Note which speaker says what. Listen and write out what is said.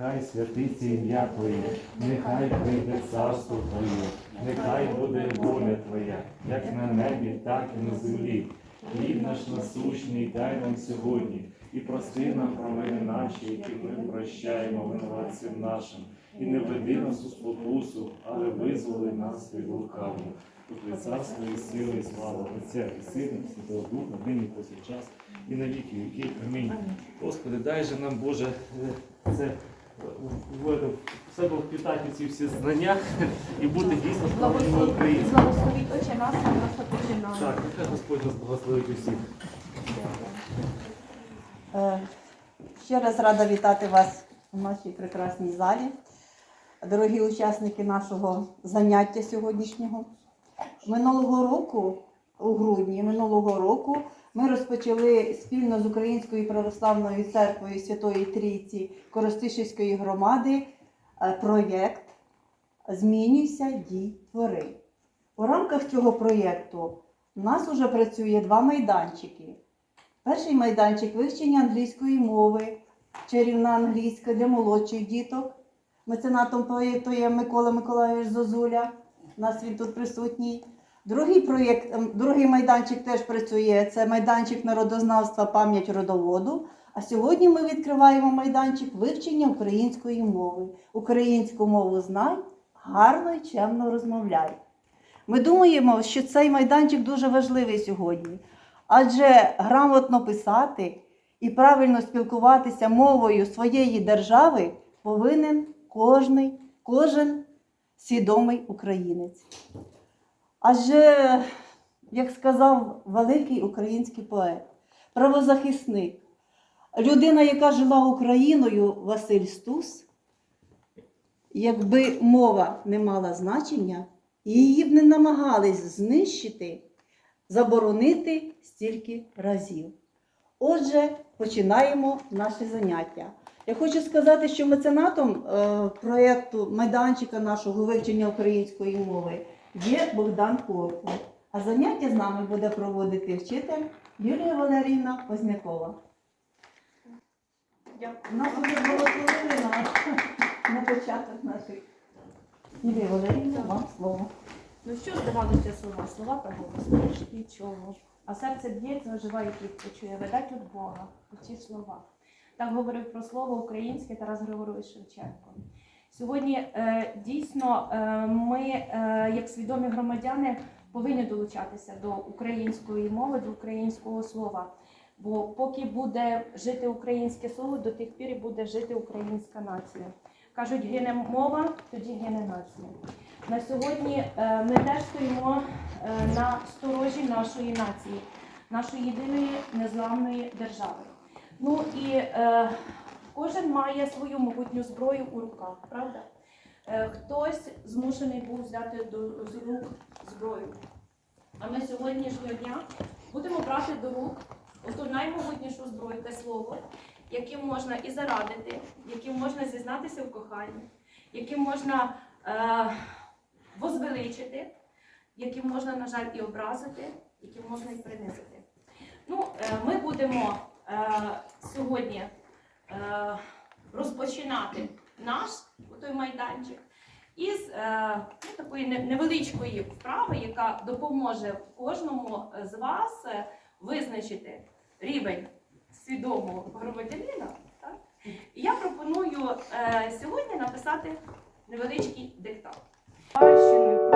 Speaker 1: нехай святиться ім'я Твоє, нехай прийде царство Твоє, нехай буде воля Твоя, як на небі, так і на землі. Хліб наш насущний дай нам сьогодні, і прости нам провини наші, які ми прощаємо винуватцям нашим, і не веди нас у спокусу, але визволи нас від лукавого. Тут від царства і сили, і слава Отця і Сина, і Святого Духа, нині повсякчас, і на віки віків. Амінь. Господи, дай же нам, Боже, е, це в- в- в себе впитати ці всі знання і бути дійсно справжніми українцями.
Speaker 2: Благословіть Отче нас, і наша починає.
Speaker 1: Так, нехай Господь нас благословить усіх.
Speaker 3: Е, Ще раз рада вітати вас у нашій прекрасній залі. Дорогі учасники нашого заняття сьогоднішнього. Минулого року, у грудні минулого року, ми розпочали спільно з Українською православною церквою Святої Трійці Коростишівської громади е, проєкт Змінюйся, дій, твори. У рамках цього проєкту у нас вже працює два майданчики. Перший майданчик вивчення англійської мови, чарівна англійська для молодших діток. Меценатом проєкту є Микола Миколайович Зозуля. У нас він тут присутній. Другий проєкт, ем, другий майданчик теж працює. Це майданчик народознавства пам'ять родоводу. А сьогодні ми відкриваємо майданчик вивчення української мови. Українську мову знай, гарно і чемно розмовляй. Ми думаємо, що цей майданчик дуже важливий сьогодні. Адже грамотно писати і правильно спілкуватися мовою своєї держави повинен кожний, кожен свідомий українець. Адже, як сказав великий український поет, правозахисник, людина, яка жила Україною, Василь Стус, якби мова не мала значення, її б не намагались знищити заборонити стільки разів. Отже, починаємо наше заняття. Я хочу сказати, що меценатом е, проєкту майданчика нашого вивчення української мови є Богдан Корпун. А заняття з нами буде проводити вчитель Юлія Валеріївна Познякова. Нас буде благословили на, на початок наших. Юлія Валеріївна, вам слово.
Speaker 2: Ну що здавалося слова? Слова проголосуєш нічого. А серце б'ється, оживає і почує, видать від Бога ці слова. Так говорив про слово українське Тарас Григорович Шевченко. Сьогодні е, дійсно е, ми, е, як свідомі громадяни, повинні долучатися до української мови, до українського слова. Бо поки буде жити українське слово, до тих пір буде жити українська нація. Кажуть, гине мова, тоді гине нація. На сьогодні ми теж стоїмо на сторожі нашої нації, нашої єдиної незламної держави. Ну і кожен має свою могутню зброю у руках, правда? Е, хтось змушений був взяти до з рук зброю. А ми сьогоднішнього дня будемо брати до рук оту наймогутнішу зброю те слово, яким можна і зарадити, яким можна зізнатися в коханні, яким можна е, возвеличити, яким можна, на жаль, і образити, яким можна і принизити. Ну, е, ми будемо е, сьогодні е, розпочинати наш той майданчик із е, ну, такої невеличкої вправи, яка допоможе кожному з вас е, визначити рівень свідомого громадянина. Так? Я пропоную сьогодні написати невеличкий диктант.